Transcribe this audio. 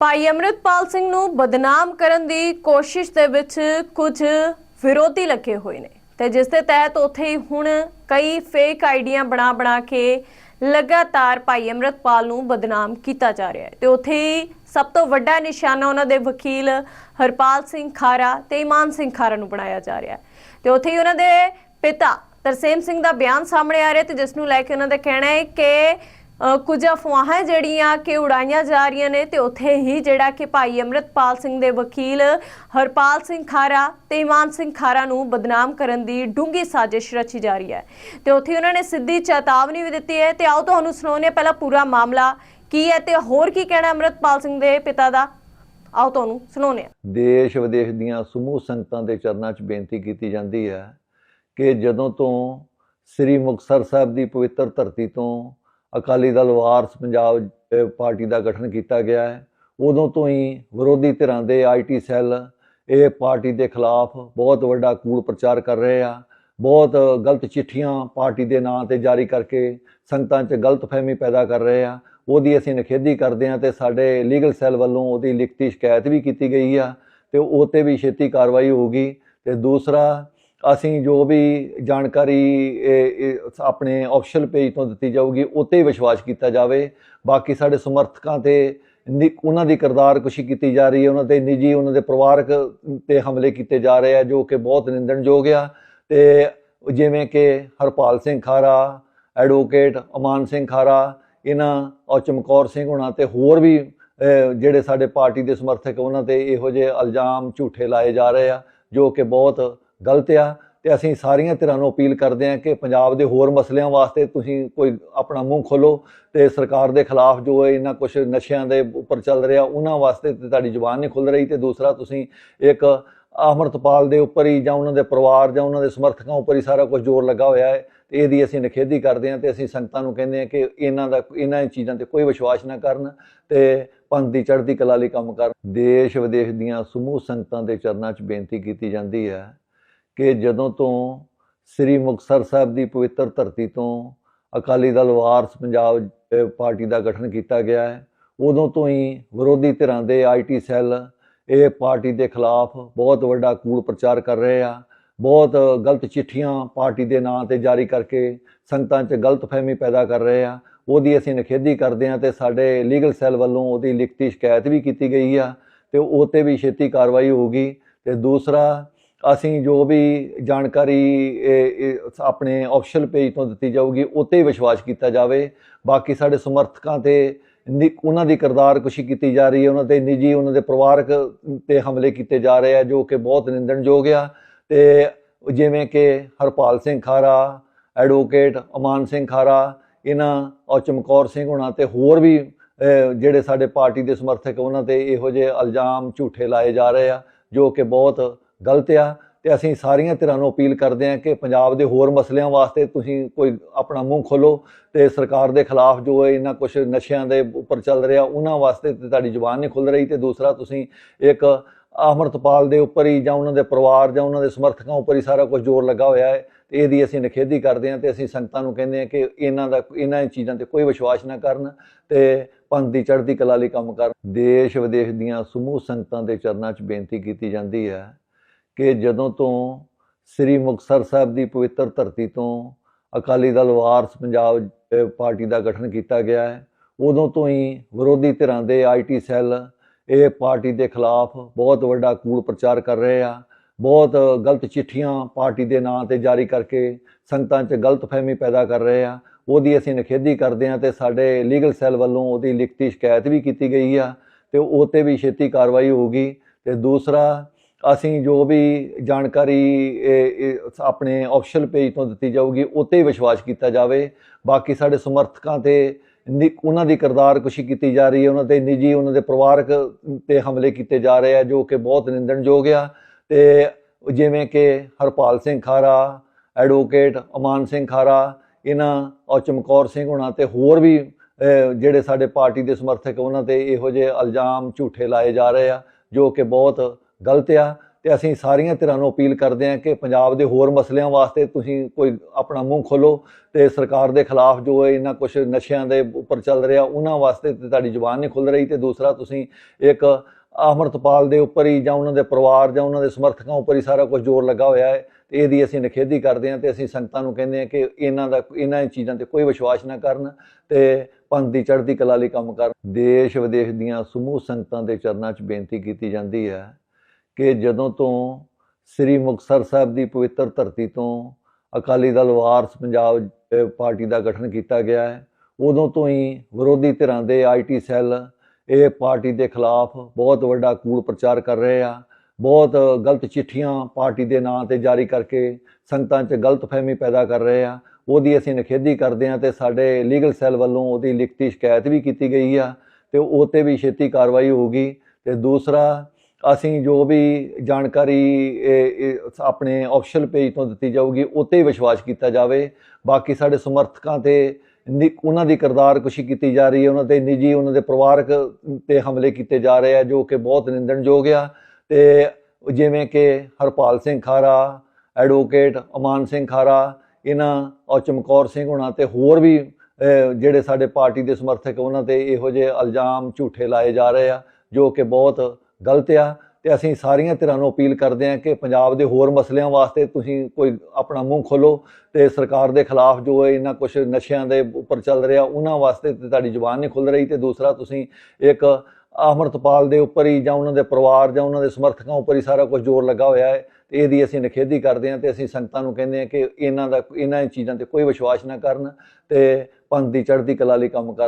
ਭਾਈ ਅਮਰਿਤਪਾਲ ਸਿੰਘ ਨੂੰ ਬਦਨਾਮ ਕਰਨ ਦੀ ਕੋਸ਼ਿਸ਼ ਦੇ ਵਿੱਚ ਕੁਝ ਵਿਰੋਧੀ ਲੱਗੇ ਹੋਏ ਨੇ ਤੇ ਜਿਸ ਦੇ ਤਹਿਤ ਉੱਥੇ ਹੀ ਹੁਣ ਕਈ ਫੇਕ ਆਈਡੀਆਂ ਬਣਾ ਬਣਾ ਕੇ ਲਗਾਤਾਰ ਭਾਈ ਅਮਰਿਤਪਾਲ ਨੂੰ ਬਦਨਾਮ ਕੀਤਾ ਜਾ ਰਿਹਾ ਹੈ। ਤੇ ਉੱਥੇ ਹੀ ਸਭ ਤੋਂ ਵੱਡਾ ਨਿਸ਼ਾਨਾ ਉਹਨਾਂ ਦੇ ਵਕੀਲ ਹਰਪਾਲ ਸਿੰਘ ਖਾਰਾ ਤੇ ਇਮਾਨ ਸਿੰਘ ਖਾਰਾ ਨੂੰ ਬਣਾਇਆ ਜਾ ਰਿਹਾ ਹੈ। ਤੇ ਉੱਥੇ ਹੀ ਉਹਨਾਂ ਦੇ ਪਿਤਾ ਤਰਸੇਮ ਸਿੰਘ ਦਾ ਬਿਆਨ ਸਾਹਮਣੇ ਆ ਰਿਹਾ ਤੇ ਜਿਸ ਨੂੰ ਲੈ ਕੇ ਉਹਨਾਂ ਦਾ ਕਹਿਣਾ ਹੈ ਕਿ ਕੁਝ ਅਫਵਾਹਾਂ ਜਿਹੜੀਆਂ ਕਿ ਉਡਾਈਆਂ ਜਾ ਰਹੀਆਂ ਨੇ ਤੇ ਉੱਥੇ ਹੀ ਜਿਹੜਾ ਕਿ ਭਾਈ ਅਮਰਿਤਪਾਲ ਸਿੰਘ ਦੇ ਵਕੀਲ ਹਰਪਾਲ ਸਿੰਘ ਖਾਰਾ ਤੇ ਇਮਾਨ ਸਿੰਘ ਖਾਰਾ ਨੂੰ ਬਦਨਾਮ ਕਰਨ ਦੀ ਡੂੰਗੀ ਸਾਜ਼ਿਸ਼ ਰਚੀ ਜਾ ਰਹੀ ਹੈ। ਤੇ ਉੱਥੇ ਉਹਨਾਂ ਨੇ ਸਿੱਧੀ ਚੇਤਾਵਨੀ ਵੀ ਦਿੱਤੀ ਹੈ। ਤੇ ਆਓ ਤੁਹਾਨੂੰ ਸੁਣਾਉਂਦੇ ਹਾਂ ਪਹਿਲਾਂ ਪੂਰਾ ਮਾਮਲਾ ਕੀ ਹੈ ਤੇ ਹੋਰ ਕੀ ਕਹਿਣਾ ਅਮਰਿਤਪਾਲ ਸਿੰਘ ਦੇ ਪਿਤਾ ਦਾ। ਆਓ ਤੁਹਾਨੂੰ ਸੁਣਾਉਂਦੇ ਹਾਂ। ਦੇਸ਼ ਵਿਦੇਸ਼ ਦੀਆਂ ਸਮੂਹ ਸੰਗਤਾਂ ਦੇ ਚਰਨਾਂ 'ਚ ਬੇਨਤੀ ਕੀਤੀ ਜਾਂਦੀ ਹੈ ਕਿ ਜਦੋਂ ਤੋਂ ਸ੍ਰੀ ਮੁਕਤਸਰ ਸਾਹਿਬ ਦੀ ਪਵਿੱਤਰ ਧਰਤੀ ਤੋਂ ਅਕਾਲੀ ਦਲ ਵਾਰਸ ਪੰਜਾਬ ਪਾਰਟੀ ਦਾ ਗਠਨ ਕੀਤਾ ਗਿਆ ਹੈ। ਉਦੋਂ ਤੋਂ ਹੀ ਵਿਰੋਧੀ ਧਿਰਾਂ ਦੇ ਆਈਟੀ ਸੈੱਲ ਇਹ ਪਾਰਟੀ ਦੇ ਖਿਲਾਫ ਬਹੁਤ ਵੱਡਾ ਕੂੜ ਪ੍ਰਚਾਰ ਕਰ ਰਹੇ ਆ। ਬਹੁਤ ਗਲਤ ਚਿੱਠੀਆਂ ਪਾਰਟੀ ਦੇ ਨਾਂ ਤੇ ਜਾਰੀ ਕਰਕੇ ਸੰਗਤਾਂ 'ਚ ਗਲਤਫਹਿਮੀ ਪੈਦਾ ਕਰ ਰਹੇ ਆ। ਉਹਦੀ ਅਸੀਂ ਨਿਖੇਧੀ ਕਰਦੇ ਹਾਂ ਤੇ ਸਾਡੇ ਲੀਗਲ ਸੈੱਲ ਵੱਲੋਂ ਉਹਦੀ ਲਿਖਤੀ ਸ਼ਿਕਾਇਤ ਵੀ ਕੀਤੀ ਗਈ ਆ ਤੇ ਉਹ ਤੇ ਵੀ ਛੇਤੀ ਕਾਰਵਾਈ ਹੋਊਗੀ। ਤੇ ਦੂਸਰਾ ਅਸੀਂ ਜੋ ਵੀ ਜਾਣਕਾਰੀ ਆਪਣੇ ਆਫੀਸ਼ੀਅਲ ਪੇਜ ਤੋਂ ਦਿੱਤੀ ਜਾਊਗੀ, ਉਤੇ ਹੀ ਵਿਸ਼ਵਾਸ ਕੀਤਾ ਜਾਵੇ। ਬਾਕੀ ਸਾਡੇ ਸਮਰਥਕਾਂ ਤੇ ਨਿ- ਉਹਨਾਂ ਦੀ ਕਿਰਦਾਰਕੁਸ਼ੀ ਕੀਤੀ ਜਾ ਰਹੀ ਹੈ। ਉਹਨਾਂ ਤੇ ਨਿੱਜੀ, ਉਹਨਾਂ ਦੇ ਪਰਿਵਾਰਕ ਤੇ ਹਮਲੇ ਕੀਤੇ ਜਾ ਰਹੇ ਆ, ਜੋ ਕਿ ਬਹੁਤ ਨਿੰਦਣਯੋਗ ਆ। ਤੇ ਜਿਵੇਂ ਕਿ ਹਰਪਾਲ ਸਿੰਘ ਖਾਰਾ ਐਡਵੋਕੇਟ ਅਮਾਨ ਸਿੰਘ ਖਾਰਾ, ਇਹਨਾਂ ਔਰ ਚਮਕੌਰ ਸਿੰਘ ਹੋਣਾ ਤੇ ਹੋਰ ਵੀ ਜਿਹੜੇ ਸਾਡੇ ਪਾਰਟੀ ਦੇ ਸਮਰਥਕ, ਉਹਨਾਂ ਤੇ ਇਹੋ ਜਿਹੇ ਇਲਜ਼ਾਮ ਝੂਠੇ ਲਾਏ ਜਾ ਰਹੇ ਆ, ਜੋ ਕਿ ਬਹੁਤ ਗਲਤ ਆ ਤੇ ਅਸੀਂ ਸਾਰੀਆਂ ਧਿਰਾਂ ਨੂੰ ਅਪੀਲ ਕਰਦੇ ਹਾਂ ਕਿ ਪੰਜਾਬ ਦੇ ਹੋਰ ਮਸਲਿਆਂ ਵਾਸਤੇ ਤੁਸੀਂ ਕੋਈ ਆਪਣਾ ਮੂੰਹ ਖੋਲੋ ਤੇ ਸਰਕਾਰ ਦੇ ਖਿਲਾਫ ਜੋ ਹੈ ਇਹਨਾਂ ਕੁਝ ਨਸ਼ਿਆਂ ਦੇ ਉੱਪਰ ਚੱਲ ਰਿਹਾ, ਉਹਨਾਂ ਵਾਸਤੇ ਤੇ ਤੁਹਾਡੀ ਜ਼ੁਬਾਨ ਨਹੀਂ ਖੁੱਲ ਰਹੀ ਤੇ ਦੂਸਰਾ ਤੁਸੀਂ ਇੱਕ ਅਮਰਤਪਾਲ ਦੇ ਉੱਪਰ ਹੀ ਜਾਂ ਉਹਨਾਂ ਦੇ ਪਰਿਵਾਰ ਜਾਂ ਉਹਨਾਂ ਦੇ ਸਮਰਥਕਾਂ ਉੱਪਰ ਹੀ ਸਾਰਾ ਕੁਝ ਜ਼ੋਰ ਲੱਗਾ ਹੋਇਆ ਹੈ ਤੇ ਇਹਦੀ ਅਸੀਂ ਨਿਖੇਧੀ ਕਰਦੇ ਹਾਂ ਤੇ ਅਸੀਂ ਸੰਗਤਾਂ ਨੂੰ ਕਹਿੰਦੇ ਹਾਂ ਕਿ ਇਹਨਾਂ ਦਾ, ਇਹਨਾਂ ਚੀਜ਼ਾਂ ਤੇ ਕੋਈ ਵਿਸ਼ਵਾਸ ਨਾ ਕਰਨ ਤੇ ਪੰਥ ਦੀ ਚੜ੍ਹਦੀ ਕਲਾ ਲਈ ਕੰਮ ਕਰਨ। ਦੇਸ਼ ਵਿਦੇਸ਼ ਦੀਆਂ ਸਮੂਹ ਸੰਗਤਾਂ ਦੇ ਚਰਨਾਂ 'ਚ ਬੇਨਤੀ ਕੀਤੀ ਜਾਂਦੀ ਹੈ ਕਿ ਜਦੋਂ ਤੋਂ ਸ੍ਰੀ ਮੁਕਤਸਰ ਸਾਹਿਬ ਦੀ ਪਵਿੱਤਰ ਧਰਤੀ ਤੋਂ ਅਕਾਲੀ ਦਲ ਵਾਰਸ ਪੰਜਾਬ ਪਾਰਟੀ ਦਾ ਗਠਨ ਕੀਤਾ ਗਿਆ ਹੈ, ਉਦੋਂ ਤੋਂ ਹੀ ਵਿਰੋਧੀ ਧਿਰਾਂ ਦੇ ਆਈਟੀ ਸੈੱਲ ਇਹ ਪਾਰਟੀ ਦੇ ਖਿਲਾਫ ਬਹੁਤ ਵੱਡਾ ਕੂੜ ਪ੍ਰਚਾਰ ਕਰ ਰਹੇ ਆ, ਬਹੁਤ ਗਲਤ ਚਿੱਠੀਆਂ ਪਾਰਟੀ ਦੇ ਨਾਂ ਤੇ ਜਾਰੀ ਕਰਕੇ ਸੰਗਤਾਂ 'ਚ ਗਲਤਫਹਿਮੀ ਪੈਦਾ ਕਰ ਰਹੇ ਆ, ਉਹਦੀ ਅਸੀਂ ਨਿਖੇਧੀ ਕਰਦੇ ਹਾਂ ਤੇ ਸਾਡੇ ਲੀਗਲ ਸੈੱਲ ਵੱਲੋਂ ਉਹਦੀ ਲਿਖਤੀ ਸ਼ਿਕਾਇਤ ਵੀ ਕੀਤੀ ਗਈ ਆ ਤੇ ਉਹ ਤੇ ਵੀ ਛੇਤੀ ਕਾਰਵਾਈ ਹੋਊਗੀ ਤੇ ਦੂਸਰਾ ਅਸੀਂ ਜੋ ਵੀ ਜਾਣਕਾਰੀ ਆਪਣੇ ਆਫੀਸ਼ੀਅਲ ਪੇਜ ਤੋਂ ਦਿੱਤੀ ਜਾਊਗੀ, ਉਤੇ ਹੀ ਵਿਸ਼ਵਾਸ ਕੀਤਾ ਜਾਵੇ। ਬਾਕੀ ਸਾਡੇ ਸਮਰਥਕਾਂ ਤੇ ਨਿ- ਉਹਨਾਂ ਦੀ ਕਿਰਦਾਰਕੁਸ਼ੀ ਕੀਤੀ ਜਾ ਰਹੀ ਹੈ, ਉਹਨਾਂ ਤੇ ਨਿੱਜੀ ਉਹਨਾਂ ਦੇ ਪਰਿਵਾਰਕ ਤੇ ਹਮਲੇ ਕੀਤੇ ਜਾ ਰਹੇ ਆ, ਜੋ ਕਿ ਬਹੁਤ ਨਿੰਦਣਯੋਗ ਆ। ਤੇ ਜਿਵੇਂ ਕਿ ਹਰਪਾਲ ਸਿੰਘ ਖਾਰਾ ਐਡਵੋਕੇਟ ਅਮਾਨ ਸਿੰਘ ਖਾਰਾ, ਇਹਨਾਂ ਔਰ ਚਮਕੌਰ ਸਿੰਘ ਹੋਣਾ ਤੇ ਹੋਰ ਵੀ ਜਿਹੜੇ ਸਾਡੇ ਪਾਰਟੀ ਦੇ ਸਮਰਥਕ, ਉਹਨਾਂ ਤੇ ਇਹੋ ਜਿਹੇ ਇਲਜ਼ਾਮ ਝੂਠੇ ਲਾਏ ਜਾ ਰਹੇ ਆ, ਜੋ ਕਿ ਬਹੁਤ ਗਲਤ ਆ ਤੇ ਅਸੀਂ ਸਾਰੀਆਂ ਧਿਰਾਂ ਨੂੰ ਅਪੀਲ ਕਰਦੇ ਹਾਂ ਕਿ ਪੰਜਾਬ ਦੇ ਹੋਰ ਮਸਲਿਆਂ ਵਾਸਤੇ ਤੁਸੀਂ ਕੋਈ ਆਪਣਾ ਮੂੰਹ ਖੋਲੋ ਤੇ ਸਰਕਾਰ ਦੇ ਖਿਲਾਫ ਜੋ ਹੈ ਇਹਨਾਂ ਕੁਝ ਨਸ਼ਿਆਂ ਦੇ ਉੱਪਰ ਚੱਲ ਰਿਹਾ, ਉਹਨਾਂ ਵਾਸਤੇ ਤੇ ਤੁਹਾਡੀ ਜ਼ੁਬਾਨ ਨਹੀਂ ਖੁੱਲ ਰਹੀ ਤੇ ਦੂਸਰਾ ਤੁਸੀਂ ਇੱਕ ਅਮਰਤਪਾਲ ਦੇ ਉੱਪਰ ਹੀ ਜਾਂ ਉਹਨਾਂ ਦੇ ਪਰਿਵਾਰ ਜਾਂ ਉਹਨਾਂ ਦੇ ਸਮਰਥਕਾਂ ਉੱਪਰ ਹੀ ਸਾਰਾ ਕੁਝ ਜ਼ੋਰ ਲੱਗਾ ਹੋਇਆ ਹੈ ਤੇ ਇਹਦੀ ਅਸੀਂ ਨਿਖੇਧੀ ਕਰਦੇ ਹਾਂ ਤੇ ਅਸੀਂ ਸੰਗਤਾਂ ਨੂੰ ਕਹਿੰਦੇ ਹਾਂ ਕਿ ਇਹਨਾਂ ਦਾ, ਇਹਨਾਂ ਚੀਜ਼ਾਂ ਤੇ ਕੋਈ ਵਿਸ਼ਵਾਸ ਨਾ ਕਰਨ ਤੇ ਪੰਥ ਦੀ ਚੜ੍ਹਦੀ ਕਲਾ ਲਈ ਕੰਮ ਕਰਨ। ਦੇਸ਼ ਵਿਦੇਸ਼ ਦੀਆਂ ਸਮੂਹ ਸੰਗਤਾਂ ਦੇ ਚਰਨਾਂ 'ਚ ਬੇਨਤੀ ਕੀਤੀ ਜਾਂਦੀ ਹੈ ਕਿ ਜਦੋਂ ਤੋਂ ਸ੍ਰੀ ਮੁਕਤਸਰ ਸਾਹਿਬ ਦੀ ਪਵਿੱਤਰ ਧਰਤੀ ਤੋਂ ਅਕਾਲੀ ਦਲ ਵਾਰਸ ਪੰਜਾਬ ਪਾਰਟੀ ਦਾ ਗਠਨ ਕੀਤਾ ਗਿਆ ਹੈ, ਉਦੋਂ ਤੋਂ ਹੀ ਵਿਰੋਧੀ ਧਿਰਾਂ ਦੇ ਆਈਟੀ ਸੈੱਲ ਇਹ ਪਾਰਟੀ ਦੇ ਖਿਲਾਫ ਬਹੁਤ ਵੱਡਾ ਕੂੜ ਪ੍ਰਚਾਰ ਕਰ ਰਹੇ ਆ। ਬਹੁਤ ਗਲਤ ਚਿੱਠੀਆਂ ਪਾਰਟੀ ਦੇ ਨਾਂ ਤੇ ਜਾਰੀ ਕਰਕੇ ਸੰਗਤਾਂ 'ਚ ਗਲਤਫਹਿਮੀ ਪੈਦਾ ਕਰ ਰਹੇ ਆ। ਉਹਦੀ ਅਸੀਂ ਨਿਖੇਧੀ ਕਰਦੇ ਹਾਂ ਤੇ ਸਾਡੇ ਲੀਗਲ ਸੈੱਲ ਵੱਲੋਂ ਉਹਦੀ ਲਿਖਤੀ ਸ਼ਿਕਾਇਤ ਵੀ ਕੀਤੀ ਗਈ ਆ ਤੇ ਉਹ ਤੇ ਵੀ ਛੇਤੀ ਕਾਰਵਾਈ ਹੋਊਗੀ। ਤੇ ਦੂਸਰਾ ਅਸੀਂ ਜੋ ਵੀ ਜਾਣਕਾਰੀ ਆਪਣੇ ਆਫੀਸ਼ੀਅਲ ਪੇਜ ਤੋਂ ਦਿੱਤੀ ਜਾਊਗੀ, ਉਤੇ ਹੀ ਵਿਸ਼ਵਾਸ ਕੀਤਾ ਜਾਵੇ। ਬਾਕੀ ਸਾਡੇ ਸਮਰਥਕਾਂ ਤੇ ਨਿ- ਉਹਨਾਂ ਦੀ ਕਿਰਦਾਰਕੁਸ਼ੀ ਕੀਤੀ ਜਾ ਰਹੀ ਹੈ, ਉਹਨਾਂ ਤੇ ਨਿੱਜੀ ਉਹਨਾਂ ਦੇ ਪਰਿਵਾਰਕ ਤੇ ਹਮਲੇ ਕੀਤੇ ਜਾ ਰਹੇ ਆ, ਜੋ ਕਿ ਬਹੁਤ ਨਿੰਦਣਯੋਗ ਆ। ਤੇ ਜਿਵੇਂ ਕਿ ਹਰਪਾਲ ਸਿੰਘ ਖਾਰਾ ਐਡਵੋਕੇਟ ਅਮਾਨ ਸਿੰਘ ਖਾਰਾ, ਇਹਨਾਂ ਔਰ ਚਮਕੌਰ ਸਿੰਘ ਹੋਣਾ ਤੇ ਹੋਰ ਵੀ ਜਿਹੜੇ ਸਾਡੇ ਪਾਰਟੀ ਦੇ ਸਮਰਥਕ, ਉਹਨਾਂ ਤੇ ਇਹੋ ਜਿਹੇ ਇਲਜ਼ਾਮ ਝੂਠੇ ਲਾਏ ਜਾ ਰਹੇ ਆ, ਜੋ ਕਿ ਬਹੁਤ ਗਲਤ ਆ ਤੇ ਅਸੀਂ ਸਾਰੀਆਂ ਧਿਰਾਂ ਨੂੰ ਅਪੀਲ ਕਰਦੇ ਹਾਂ ਕਿ ਪੰਜਾਬ ਦੇ ਹੋਰ ਮਸਲਿਆਂ ਵਾਸਤੇ ਤੁਸੀਂ ਕੋਈ ਆਪਣਾ ਮੂੰਹ ਖੋਲੋ ਤੇ ਸਰਕਾਰ ਦੇ ਖਿਲਾਫ ਜੋ ਹੈ ਇਹਨਾਂ ਕੁਝ ਨਸ਼ਿਆਂ ਦੇ ਉੱਪਰ ਚੱਲ ਰਿਹਾ, ਉਹਨਾਂ ਵਾਸਤੇ ਤੇ ਤੁਹਾਡੀ ਜ਼ੁਬਾਨ ਨਹੀਂ ਖੁੱਲ ਰਹੀ ਤੇ ਦੂਸਰਾ ਤੁਸੀਂ ਇੱਕ ਅਮਰਤਪਾਲ ਦੇ ਉੱਪਰ ਹੀ ਜਾਂ ਉਹਨਾਂ ਦੇ ਪਰਿਵਾਰ ਜਾਂ ਉਹਨਾਂ ਦੇ ਸਮਰਥਕਾਂ ਉੱਪਰ ਹੀ ਸਾਰਾ ਕੁਝ ਜ਼ੋਰ ਲੱਗਾ ਹੋਇਆ ਹੈ ਤੇ ਇਹਦੀ ਅਸੀਂ ਨਿਖੇਧੀ ਕਰਦੇ ਹਾਂ ਤੇ ਅਸੀਂ ਸੰਗਤਾਂ ਨੂੰ ਕਹਿੰਦੇ ਹਾਂ ਕਿ ਇਹਨਾਂ ਦਾ, ਇਹਨਾਂ ਚੀਜ਼ਾਂ ਤੇ ਕੋਈ ਵਿਸ਼ਵਾਸ ਨਾ ਕਰਨ ਤੇ ਪੰਥ ਦੀ ਚੜ੍ਹਦੀ ਕਲਾ ਲਈ ਕੰਮ ਕਰਨ। ਦੇਸ਼ ਵਿਦੇਸ਼ ਦੀਆਂ ਸਮੂਹ ਸੰਗਤਾਂ ਦੇ ਚਰਨਾਂ 'ਚ ਬੇਨਤੀ ਕੀਤੀ ਜਾਂਦੀ ਹੈ ਕਿ ਜਦੋਂ ਤੋਂ ਸ੍ਰੀ ਮੁਕਤਸਰ ਸਾਹਿਬ ਦੀ ਪਵਿੱਤਰ ਧਰਤੀ ਤੋਂ ਅਕਾਲੀ ਦਲ ਵਾਰਸ ਪੰਜਾਬ ਪਾਰਟੀ ਦਾ ਗਠਨ ਕੀਤਾ ਗਿਆ ਹੈ, ਉਦੋਂ ਤੋਂ ਹੀ ਵਿਰੋਧੀ ਧਿਰਾਂ ਦੇ ਆਈਟੀ ਸੈੱਲ ਇਹ ਪਾਰਟੀ ਦੇ ਖਿਲਾਫ ਬਹੁਤ ਵੱਡਾ ਕੂੜ ਪ੍ਰਚਾਰ ਕਰ ਰਹੇ ਆ, ਬਹੁਤ ਗਲਤ ਚਿੱਠੀਆਂ ਪਾਰਟੀ ਦੇ ਨਾਂ ਤੇ ਜਾਰੀ ਕਰਕੇ ਸੰਗਤਾਂ 'ਚ ਗਲਤਫਹਿਮੀ ਪੈਦਾ ਕਰ ਰਹੇ ਆ, ਉਹਦੀ ਅਸੀਂ ਨਿਖੇਧੀ ਕਰਦੇ ਹਾਂ ਤੇ ਸਾਡੇ ਲੀਗਲ ਸੈੱਲ ਵੱਲੋਂ ਉਹਦੀ ਲਿਖਤੀ ਸ਼ਿਕਾਇਤ ਵੀ ਕੀਤੀ ਗਈ ਆ ਤੇ ਉਹ ਤੇ ਵੀ ਛੇਤੀ ਕਾਰਵਾਈ ਹੋਊਗੀ ਤੇ ਦੂਸਰਾ ਅਸੀਂ ਜੋ ਵੀ ਜਾਣਕਾਰੀ ਆਪਣੇ ਆਫੀਸ਼ੀਅਲ ਪੇਜ ਤੋਂ ਦਿੱਤੀ ਜਾਊਗੀ, ਉੱਤੇ ਹੀ ਵਿਸ਼ਵਾਸ ਕੀਤਾ ਜਾਵੇ। ਬਾਕੀ ਸਾਡੇ ਸਮਰਥਕਾਂ ਤੇ ਨਿ- ਉਹਨਾਂ ਦੀ ਕਿਰਦਾਰ ਕੁਸ਼ੀ ਕੀਤੀ ਜਾ ਰਹੀ ਹੈ, ਉਹਨਾਂ ਤੇ ਨਿੱਜੀ ਉਹਨਾਂ ਦੇ ਪਰਿਵਾਰਕ ਤੇ ਹਮਲੇ ਕੀਤੇ ਜਾ ਰਹੇ ਆ, ਜੋ ਕਿ ਬਹੁਤ ਨਿੰਦਣਯੋਗ ਆ। ਤੇ ਜਿਵੇਂ ਕਿ ਹਰਪਾਲ ਸਿੰਘ ਖਾਰਾ ਐਡਵੋਕੇਟ ਅਮਾਨ ਸਿੰਘ ਖਾਰਾ, ਇਹਨਾਂ ਔਰ ਚਮਕੌਰ ਸਿੰਘ ਹੋਣਾ ਤੇ ਹੋਰ ਵੀ ਜਿਹੜੇ ਸਾਡੇ ਪਾਰਟੀ ਦੇ ਸਮਰਥਕ, ਉਹਨਾਂ ਤੇ ਇਹੋ ਜਿਹੇ ਇਲਜ਼ਾਮ ਝੂਠੇ ਲਾਏ ਜਾ ਰਹੇ ਆ, ਜੋ ਕਿ ਬਹੁਤ ਗਲਤ ਆ ਤੇ ਅਸੀਂ ਸਾਰੀਆਂ ਧਿਰਾਂ ਨੂੰ ਅਪੀਲ ਕਰਦੇ ਹਾਂ ਕਿ ਪੰਜਾਬ ਦੇ ਹੋਰ ਮਸਲਿਆਂ ਵਾਸਤੇ ਤੁਸੀਂ ਕੋਈ ਆਪਣਾ ਮੂੰਹ ਖੋਲੋ ਤੇ ਸਰਕਾਰ ਦੇ ਖਿਲਾਫ ਜੋ ਹੈ ਇਹਨਾਂ ਕੁਝ ਨਸ਼ਿਆਂ ਦੇ ਉੱਪਰ ਚੱਲ ਰਿਹਾ, ਉਹਨਾਂ ਵਾਸਤੇ ਤੇ ਤੁਹਾਡੀ ਜ਼ੁਬਾਨ ਨਹੀਂ ਖੁੱਲ ਰਹੀ ਤੇ ਦੂਸਰਾ ਤੁਸੀਂ ਇੱਕ ਅਮਰਤਪਾਲ ਦੇ ਉੱਪਰ ਹੀ ਜਾਂ ਉਹਨਾਂ ਦੇ ਪਰਿਵਾਰ ਜਾਂ ਉਹਨਾਂ ਦੇ ਸਮਰਥਕਾਂ ਉੱਪਰ ਹੀ ਸਾਰਾ ਕੁਝ ਜ਼ੋਰ ਲੱਗਾ ਹੋਇਆ ਹੈ ਤੇ ਇਹਦੀ ਅਸੀਂ ਨਿਖੇਧੀ ਕਰਦੇ ਹਾਂ ਤੇ ਅਸੀਂ ਸੰਗਤਾਂ ਨੂੰ ਕਹਿੰਦੇ ਹਾਂ ਕਿ ਇਹਨਾਂ ਦਾ, ਇਹਨਾਂ ਚੀਜ਼ਾਂ ਤੇ ਕੋਈ ਵਿਸ਼ਵਾਸ ਨਾ ਕਰਨ ਤੇ ਪੰਥ ਦੀ ਚੜ੍ਹਦੀ ਕਲਾ ਲਈ ਕੰਮ ਕਰਨ